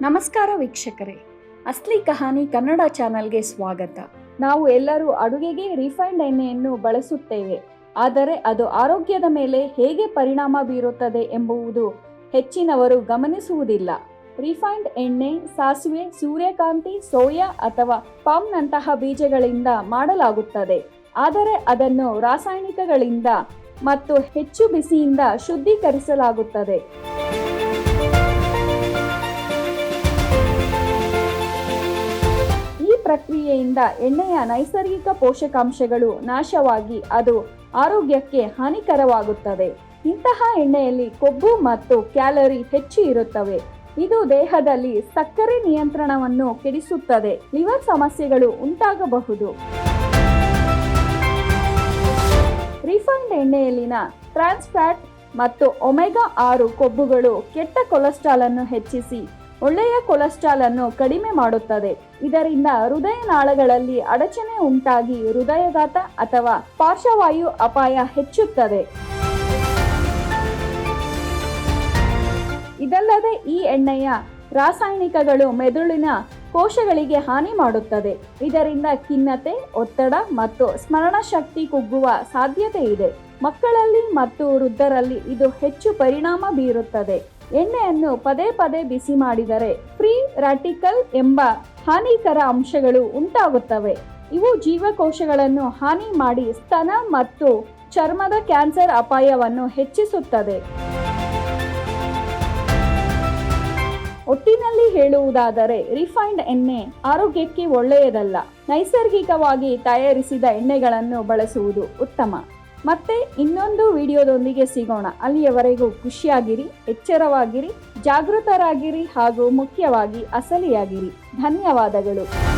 ನಮಸ್ಕಾರ ವೀಕ್ಷಕರೇ. ಅಸ್ಲಿ ಕಹಾನಿ ಕನ್ನಡ ಚಾನಲ್ಗೆ ಸ್ವಾಗತ. ನಾವು ಎಲ್ಲರೂ ಅಡುಗೆಗೆ ರಿಫೈಂಡ್ ಎಣ್ಣೆಯನ್ನು ಬಳಸುತ್ತೇವೆ. ಆದರೆ ಅದು ಆರೋಗ್ಯದ ಮೇಲೆ ಹೇಗೆ ಪರಿಣಾಮ ಬೀರುತ್ತದೆ ಎಂಬುವುದು ಹೆಚ್ಚಿನವರು ಗಮನಿಸುವುದಿಲ್ಲ. ರಿಫೈನ್ಡ್ ಎಣ್ಣೆ, ಸಾಸಿವೆ, ಸೂರ್ಯಕಾಂತಿ, ಸೋಯಾ ಅಥವಾ ಪಾಮ್ನಂತಹ ಬೀಜಗಳಿಂದ ಮಾಡಲಾಗುತ್ತದೆ. ಆದರೆ ಅದನ್ನು ರಾಸಾಯನಿಕಗಳಿಂದ ಮತ್ತು ಹೆಚ್ಚು ಬಿಸಿಯಿಂದ ಶುದ್ಧೀಕರಿಸಲಾಗುತ್ತದೆ. ಪ್ರಕ್ರಿಯೆಯಿಂದ ಎಣ್ಣೆಯ ನೈಸರ್ಗಿಕ ಪೋಷಕಾಂಶಗಳು ನಾಶವಾಗಿ ಅದು ಆರೋಗ್ಯಕ್ಕೆ ಹಾನಿಕರವಾಗುತ್ತದೆ. ಇಂತಹ ಎಣ್ಣೆಯಲ್ಲಿ ಕೊಬ್ಬು ಮತ್ತು ಕ್ಯಾಲರಿ ಹೆಚ್ಚು ಇರುತ್ತವೆ. ಇದು ದೇಹದಲ್ಲಿ ಸಕ್ಕರೆ ನಿಯಂತ್ರಣವನ್ನು ಕೆಡಿಸುತ್ತದೆ. ಲಿವರ್ ಸಮಸ್ಯೆಗಳು ಉಂಟಾಗಬಹುದು. ರಿಫೈನ್ಡ್ ಎಣ್ಣೆಯಲ್ಲಿನ ಟ್ರಾನ್ಸ್ಫ್ಯಾಟ್ ಮತ್ತು ಒಮೆಗಾ ಆರು ಕೊಬ್ಬುಗಳು ಕೆಟ್ಟ ಕೊಲೆಸ್ಟ್ರಾಲ್ ಅನ್ನು ಹೆಚ್ಚಿಸಿ ಒಳ್ಳೆಯ ಕೊಲೆಸ್ಟ್ರಾಲ್ ಅನ್ನು ಕಡಿಮೆ ಮಾಡುತ್ತದೆ. ಇದರಿಂದ ಹೃದಯ ನಾಳಗಳಲ್ಲಿ ಅಡಚಣೆ ಉಂಟಾಗಿ ಹೃದಯಘಾತ ಅಥವಾ ಪಾರ್ಶ್ವವಾಯು ಅಪಾಯ ಹೆಚ್ಚುತ್ತದೆ. ಇದಲ್ಲದೆ ಈ ಎಣ್ಣೆಯ ರಾಸಾಯನಿಕಗಳು ಮೆದುಳಿನ ಕೋಶಗಳಿಗೆ ಹಾನಿ ಮಾಡುತ್ತದೆ. ಇದರಿಂದ ಖಿನ್ನತೆ, ಒತ್ತಡ ಮತ್ತು ಸ್ಮರಣಶಕ್ತಿ ಕುಗ್ಗುವ ಸಾಧ್ಯತೆ ಇದೆ. ಮಕ್ಕಳಲ್ಲಿ ಮತ್ತು ವೃದ್ಧರಲ್ಲಿ ಇದು ಹೆಚ್ಚು ಪರಿಣಾಮ ಬೀರುತ್ತದೆ. ಎಣ್ಣೆಯನ್ನು ಪದೇ ಪದೇ ಬಿಸಿ ಮಾಡಿದರೆ ಫ್ರೀ ರಾಟಿಕಲ್ ಎಂಬ ಹಾನಿಕರ ಅಂಶಗಳು ಉಂಟಾಗುತ್ತವೆ. ಇವು ಜೀವಕೋಶಗಳನ್ನು ಹಾನಿ ಮಾಡಿ ಸ್ತನ ಮತ್ತು ಚರ್ಮದ ಕ್ಯಾನ್ಸರ್ ಅಪಾಯವನ್ನು ಹೆಚ್ಚಿಸುತ್ತದೆ. ಒಟ್ಟಿನಲ್ಲಿ ಹೇಳುವುದಾದರೆ ರಿಫೈನ್ಡ್ ಎಣ್ಣೆ ಆರೋಗ್ಯಕ್ಕೆ ಒಳ್ಳೆಯದಲ್ಲ. ನೈಸರ್ಗಿಕವಾಗಿ ತಯಾರಿಸಿದ ಎಣ್ಣೆಗಳನ್ನು ಬಳಸುವುದು ಉತ್ತಮ. ಮತ್ತೆ ಇನ್ನೊಂದು ವಿಡಿಯೋದೊಂದಿಗೆ ಸಿಗೋಣ. ಅಲ್ಲಿಯವರೆಗೂ ಖುಷಿಯಾಗಿರಿ ಎಚ್ಚರವಾಗಿರಿ ಜಾಗೃತರಾಗಿರಿ ಹಾಗೂ ಮುಖ್ಯವಾಗಿ ಅಸಲಿಯಾಗಿರಿ. ಧನ್ಯವಾದಗಳು.